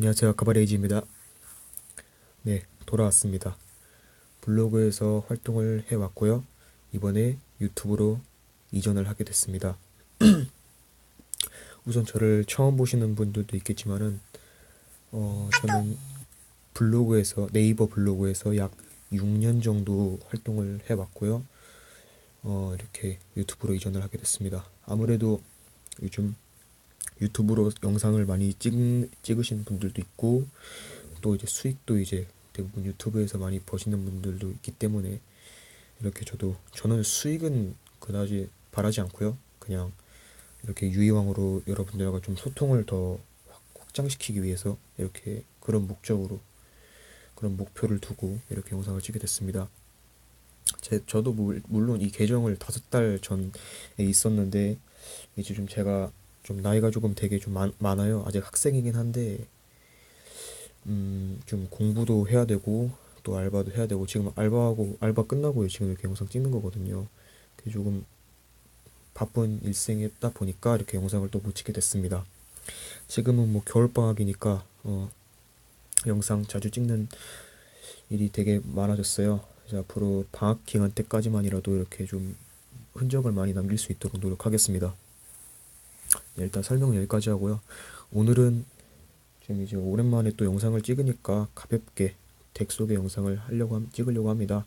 안녕하세요. 가바레이지입니다. 네, 돌아왔습니다. 블로그에서 활동을 해왔고요. 이번에 유튜브로 이전을 하게 됐습니다. 우선 저를 처음 보시는 분들도 있겠지만은, 어, 저는 블로그에서, 네이버 블로그에서 약 6년 정도 활동을 해왔고요. 어, 이렇게 유튜브로 이전을 하게 됐습니다. 아무래도 요즘 유튜브로 영상을 많이 찍, 찍으시는 분들도 있고 또 이제 수익도 이제 대부분 유튜브에서 많이 버시는 분들도 있기 때문에 이렇게 저도 저는 수익은 그다지 바라지 않고요. 그냥 이렇게 유희왕으로 여러분들과 좀 소통을 더 확- 확장시키기 위해서 이렇게 그런 목적으로 그런 목표를 두고 이렇게 영상을 찍게 됐습니다. 제 저도 물, 물론 이 계정을 다섯 달 전에 있었는데 이제 좀 제가 좀 나이가 조금 되게 좀 많, 많아요. 아직 학생이긴 한데 음, 좀 공부도 해야 되고 또 알바도 해야 되고 지금 알바하고 알바 끝나고 지금 이렇게 영상 찍는 거거든요. 그게 조금 바쁜 일생이다 보니까 이렇게 영상을 또 못 찍게 됐습니다. 지금은 뭐 겨울방학이니까 어, 영상 자주 찍는 일이 되게 많아졌어요. 이제 앞으로 방학 기간 때까지만이라도 이렇게 좀 흔적을 많이 남길 수 있도록 노력하겠습니다. 네, 일단 설명 여기까지 하고요. 오늘은 지금 이제 오랜만에 또 영상을 찍으니까 가볍게 덱 속의 영상을 하려고 함- 찍으려고 합니다.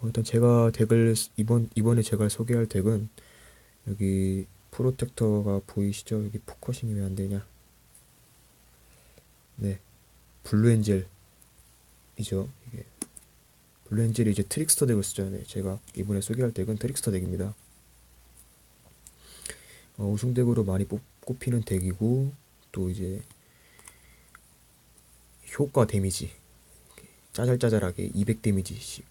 어, 일단 제가 덱을 쓰- 이번 이번에 제가 소개할 덱은 여기 프로텍터가 보이시죠? 여기 포커싱이 왜 안 되냐? 네, 블루엔젤이죠. 이게 블루엔젤이 이제 트릭스터 덱을 쓰죠. 네, 제가 이번에 소개할 덱은 트릭스터 덱입니다. 어, 우승 덱으로 많이 뽑, 꼽히는 덱이고 또 이제 효과 데미지 짜잘짜잘하게 200 데미지씩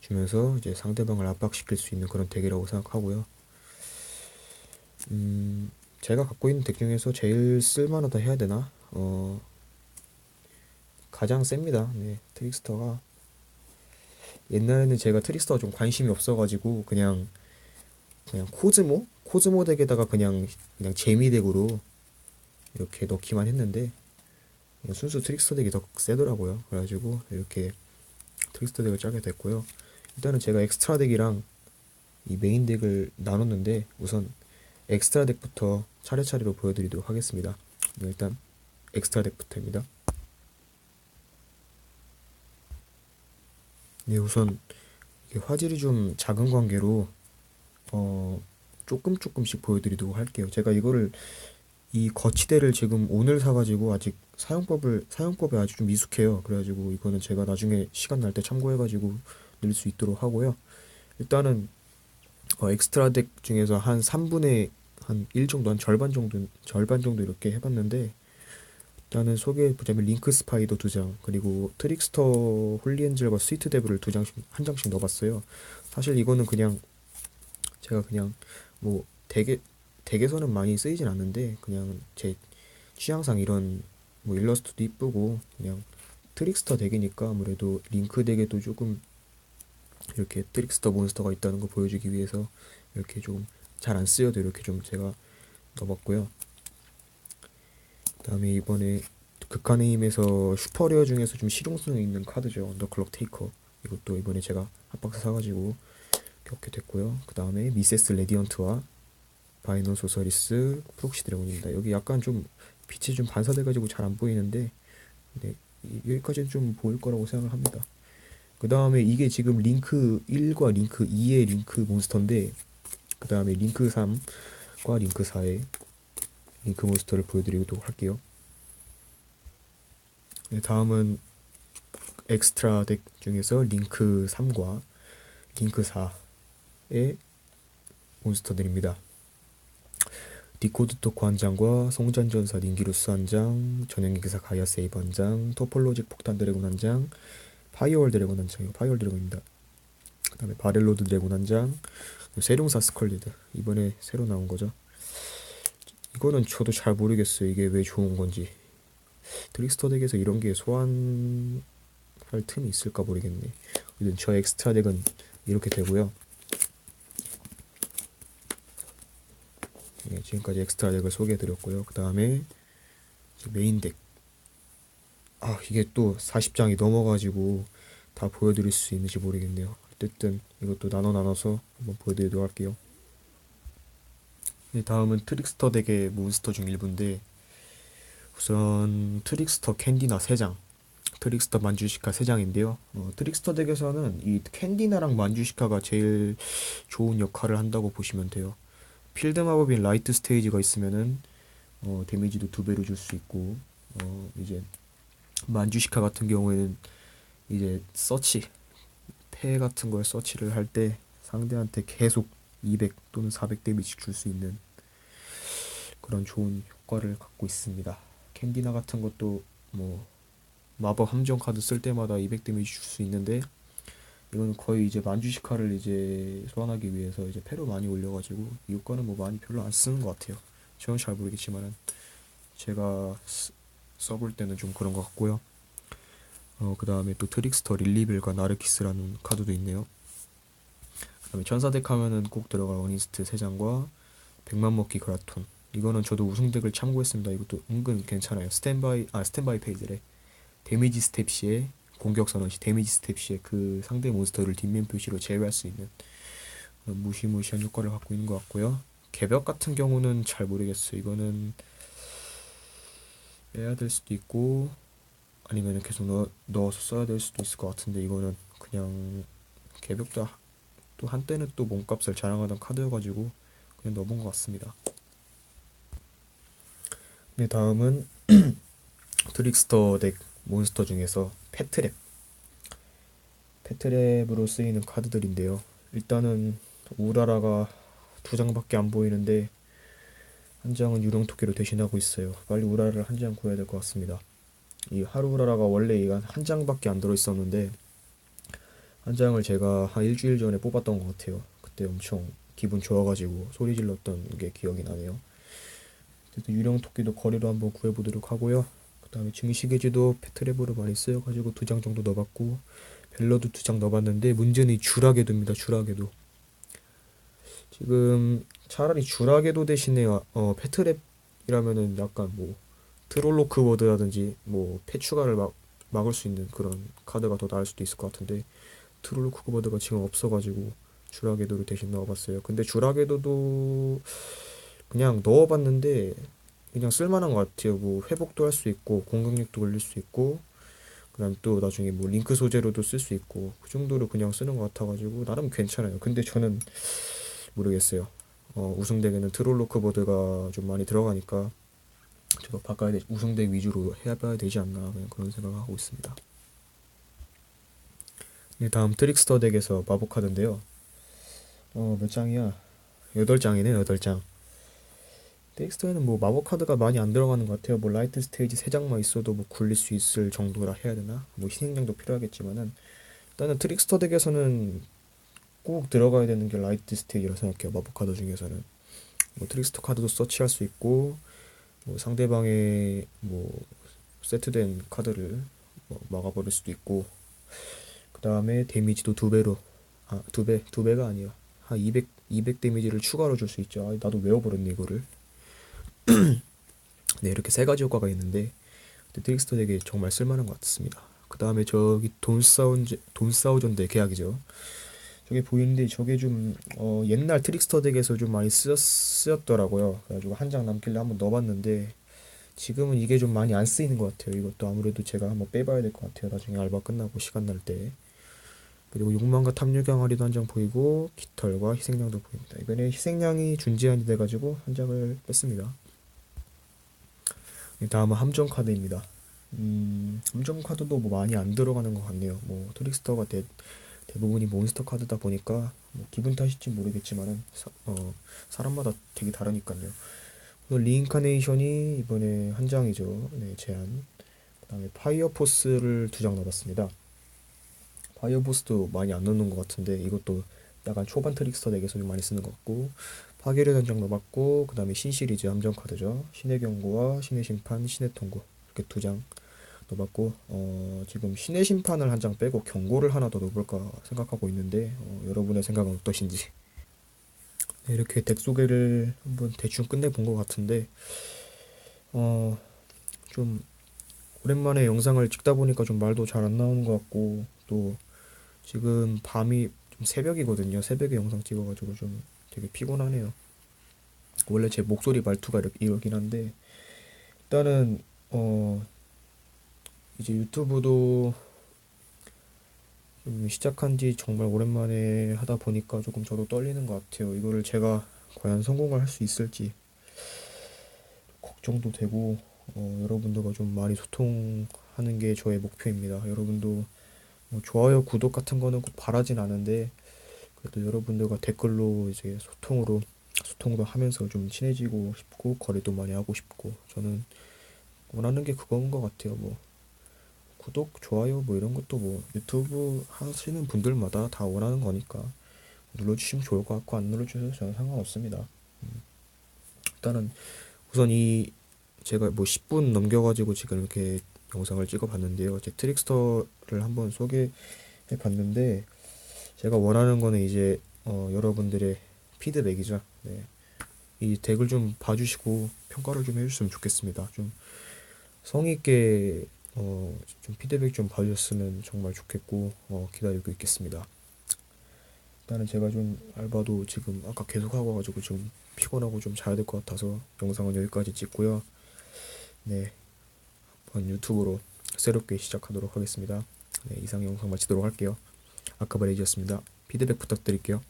주면서 이제 상대방을 압박시킬 수 있는 그런 덱이라고 생각하고요. 음, 제가 갖고 있는 덱 중에서 제일 쓸만하다 해야 되나? 어, 가장 셉니다. 네, 트릭스터가 옛날에는 제가 트릭스터가 좀 관심이 없어가지고 그냥 그냥 코즈모 코즈모 덱에다가 그냥 그냥 재미 덱으로 이렇게 넣기만 했는데 순수 트릭스터 덱이 더 세더라고요. 그래가지고 이렇게 트릭스터 덱을 짜게 됐고요. 일단은 제가 엑스트라 덱이랑 이 메인 덱을 나눴는데 우선 엑스트라 덱부터 차례차례로 보여드리도록 하겠습니다. 네, 일단 엑스트라 덱부터입니다. 네, 우선 화질이 좀 작은 관계로 어 조금 조금씩 보여드리도록 할게요. 제가 이거를 이 거치대를 지금 오늘 사가지고 아직 사용법을 사용법에 아주 좀 미숙해요. 그래가지고 이거는 제가 나중에 시간 날 때 참고해가지고 늘 수 있도록 하고요. 일단은 어, 엑스트라 덱 중에서 한 3분의 한 1 정도 한 절반 정도 절반 정도 이렇게 해봤는데 일단은 소개해 보자면 링크 스파이더 두 장 그리고 트릭스터 홀리엔젤과 스위트 데브를 두 장씩 한 장씩 넣어봤어요. 사실 이거는 그냥 제가 그냥 뭐 덱에 덱에서는 많이 쓰이진 않는데 그냥 제 취향상 이런 뭐 일러스트도 이쁘고 그냥 트릭스터 덱이니까 아무래도 링크 덱에도 조금 이렇게 트릭스터 몬스터가 있다는 거 보여주기 위해서 이렇게 좀 잘 안 쓰여도 이렇게 좀 제가 넣어봤고요. 그다음에 이번에 극한의 힘에서 슈퍼레어 중에서 좀 실용성 있는 카드죠. 언더클럭 테이커. 이것도 이번에 제가 한 박스 사가지고 겪게 됐고요. 그 다음에 미세스 레디언트와 바이너 소서리스 프록시 드래곤입니다. 여기 약간 좀 빛이 좀 반사돼가지고 잘 안 보이는데 네, 이- 여기까지는 좀 보일 거라고 생각을 합니다. 그 다음에 이게 지금 링크 1과 링크 2의 링크 몬스터인데 그 다음에 링크 3과 링크 4의 링크 몬스터를 보여드리도록 할게요. 네, 다음은 엑스트라 덱 중에서 링크 3과 링크 4 의 몬스터들입니다. 디코드 토코 한 장과 성전전사 닌기루스 한 장, 전형기사 가이아 세이브 한 장, 토폴로직 폭탄 드래곤 한 장, 파이어월 드래곤 한 장이고 파이어월 드래곤입니다. 그 다음에 바렐로드 드래곤 한 장, 세룡사 스컬리드 이번에 새로 나온 거죠. 이거는 저도 잘 모르겠어요. 이게 왜 좋은 건지. 트릭스터 덱에서 이런 게 소환할 틈이 있을까 모르겠네. 저 엑스트라 덱은 이렇게 되고요. 네, 지금까지 엑스트라 덱을 소개해드렸고요. 그 다음에 메인 덱 아, 이게 또 40장이 넘어가지고 다 보여드릴 수 있는지 모르겠네요. 어쨌든 이것도 나눠 나눠서 한번 보여드리도록 할게요. 네, 다음은 트릭스터 덱의 몬스터 중 일부인데 우선 트릭스터 캔디나 3장, 트릭스터 만주시카 3장인데요. 어, 트릭스터 덱에서는 이 캔디나랑 만주시카가 제일 좋은 역할을 한다고 보시면 돼요. 필드 마법인 라이트 스테이지가 있으면은 어, 데미지도 두 배로 줄 수 있고 어, 이제 만주시카 같은 경우에는 이제 서치 패 같은 걸 서치를 할 때 상대한테 계속 200 또는 400 데미지 줄 수 있는 그런 좋은 효과를 갖고 있습니다. 캔디나 같은 것도 뭐 마법 함정 카드 쓸 때마다 200 데미지 줄 수 있는데 이거는 거의 이제 만주시카를 이제 소환하기 위해서 이제 패로 많이 올려가지고 이 효과는 뭐 많이 별로 안 쓰는 것 같아요. 저는 잘 모르겠지만은 제가 쓰- 써볼 때는 좀 그런 것 같고요. 어, 그 다음에 또 트릭스터 릴리벨과 나르키스라는 카드도 있네요. 그 다음에 천사덱 하면은 꼭 들어갈 어니스트 3장과 백만 먹기 그라톤. 이거는 저도 우승덱을 참고했습니다. 이것도 은근 괜찮아요. 스탠바이, 아, 스탠바이 페이지래. 데미지 스텝 시에 공격 선언 시 데미지 스텝 시에 그 상대 몬스터를 뒷면 표시로 제외할 수 있는 무시무시한 효과를 갖고 있는 것 같고요. 개벽 같은 경우는 잘 모르겠어요. 이거는 빼야 될 수도 있고 아니면 계속 넣어, 넣어서 써야 될 수도 있을 것 같은데 이거는 그냥 개벽도 하- 또 한때는 또 몸값을 자랑하던 카드여가지고 그냥 넣어본 것 같습니다. 네 다음은 트릭스터 덱 몬스터 중에서 패트랩 패트랩으로 쓰이는 카드들인데요. 일단은 우라라가 두 장밖에 안 보이는데 한 장은 유령 토끼로 대신하고 있어요. 빨리 우라라를 한 장 구해야 될 것 같습니다. 이 하루 우라라가 원래 이건 한 장밖에 안 들어 있었는데 한 장을 제가 한 일주일 전에 뽑았던 것 같아요. 그때 엄청 기분 좋아가지고 소리 질렀던 게 기억이 나네요. 유령 토끼도 거리로 한번 구해보도록 하고요. 그 다음에 증시계지도 패트랩으로 많이 쓰여가지고 두 장 정도 넣어봤고 벨러도 두 장 넣어봤는데 문제는 이 주라게도입니다. 주라게도 지금 차라리 주라게도 대신에 어, 패트랩이라면은 약간 뭐 트롤로크 워드라든지 뭐 패추가를 막 막을 수 있는 그런 카드가 더 나을 수도 있을 것 같은데 트롤로크 워드가 지금 없어가지고 주라게도를 대신 넣어봤어요. 근데 주라게도도 그냥 넣어봤는데 그냥 쓸만한 것 같아요. 뭐 회복도 할 수 있고 공격력도 올릴 수 있고 그다음 또 나중에 뭐 링크 소재로도 쓸 수 있고 그 정도로 그냥 쓰는 것 같아가지고 나름 괜찮아요. 근데 저는 모르겠어요. 어, 우승덱에는 트롤로크 보드가 좀 많이 들어가니까 저도 바꿔야 돼 우승덱 위주로 해봐야 되지 않나 그런 생각을 하고 있습니다. 네, 다음 트릭스터 덱에서 마법 카드인데요. 어, 몇 장이야? 8장이네, 8장. 텍스트에는 뭐 마법 카드가 많이 안 들어가는 것 같아요. 뭐 라이트 스테이지 3장만 있어도 뭐 굴릴 수 있을 정도라 해야 되나? 뭐 희생장도 필요하겠지만은 일단은 트릭스터 덱에서는 꼭 들어가야 되는 게 라이트 스테이지라 생각해요. 마법 카드 중에서는 뭐 트릭스터 카드도 서치할 수 있고 뭐 상대방의 뭐 세트된 카드를 뭐 막아버릴 수도 있고 그 다음에 데미지도 두 배로 아 두 배 두 배가 아니라 한 200, 200 데미지를 추가로 줄 수 있죠. 아, 나도 외워버렸네 이거를. 네 이렇게 세 가지 효과가 있는데 트릭스터 덱에 정말 쓸만한 것 같습니다. 그 다음에 저기 돈 싸운 돈 싸우전대 계약이죠. 저게 보이는데 저게 좀 어, 옛날 트릭스터 덱에서 좀 많이 쓰였, 쓰였 더라고요. 그래가지고 한 장 남길래 한번 넣어봤는데 지금은 이게 좀 많이 안 쓰이는 것 같아요. 이것도 아무래도 제가 한번 빼봐야 될 것 같아요. 나중에 알바 끝나고 시간 날 때. 그리고 욕망과 탐욕경아리도 한 장 보이고 깃털과 희생양도 보입니다. 이번에 희생양이 준제한이 돼가지고 한 장을 뺐습니다. 네, 다음은 함정 카드입니다. 음, 함정 카드도 뭐 많이 안 들어가는 것 같네요. 뭐 트릭스터가 대, 대부분이 몬스터 카드다 보니까 뭐 기분 탓일지 모르겠지만은 사, 어, 사람마다 되게 다르니까요. 리인카네이션이 이번에 한 장이죠. 네, 제한. 그다음에 파이어포스를 두 장 넣어봤습니다. 파이어포스도 많이 안 넣는 것 같은데 이것도 약간 초반 트릭스터 덱에서 좀 많이 쓰는 것 같고 파괴를 한장 넣어봤고 그 다음에 신 시리즈 함정 카드죠. 신의 경고와 신의 심판, 신의 통고 이렇게 두 장 넣어봤고 어, 지금 신의 심판을 한 장 빼고 경고를 하나 더 넣어볼까 생각하고 있는데 어, 여러분의 생각은 어떠신지 네, 이렇게 덱 소개를 한번 대충 끝내본 것 같은데 어, 좀 오랜만에 영상을 찍다 보니까 좀 말도 잘 안 나오는 것 같고 또 지금 밤이 좀 새벽이거든요. 새벽에 영상 찍어가지고 좀 되게 피곤하네요. 원래 제 목소리 말투가 이러긴 한데 일단은 어 이제 유튜브도 좀 시작한 지 정말 오랜만에 하다 보니까 조금 저도 떨리는 것 같아요. 이거를 제가 과연 성공을 할 수 있을지 걱정도 되고 어, 여러분들과 좀 많이 소통하는 게 저의 목표입니다. 여러분도 뭐 좋아요, 구독 같은 거는 꼭 바라진 않은데 그래도 여러분들과 댓글로 이제 소통으로 소통도 하면서 좀 친해지고 싶고 거래도 많이 하고 싶고 저는 원하는 게 그건 것 같아요. 뭐 구독, 좋아요 뭐 이런 것도 뭐 유튜브 하시는 분들마다 다 원하는 거니까 눌러주시면 좋을 것 같고 안 눌러주셔도 저는 상관없습니다. 음. 일단은 우선 이 제가 뭐 10분 넘겨가지고 지금 이렇게 영상을 찍어봤는데요. 제 트릭스터를 한번 소개해 봤는데 제가 원하는 거는 이제 어, 여러분들의 피드백이죠. 네. 이 덱을 좀 봐주시고 평가를 좀 해주셨으면 좋겠습니다. 좀 성의 있게 어, 좀 피드백 좀 봐주셨으면 정말 좋겠고 어, 기다리고 있겠습니다. 일단은 제가 좀 알바도 지금 아까 계속 하고 와가지고 좀 피곤하고 좀 자야 될 것 같아서 영상은 여기까지 찍고요. 네, 한번 유튜브로 새롭게 시작하도록 하겠습니다. 네, 이상 영상 마치도록 할게요. 아카바레이지였습니다. 피드백 부탁드릴게요.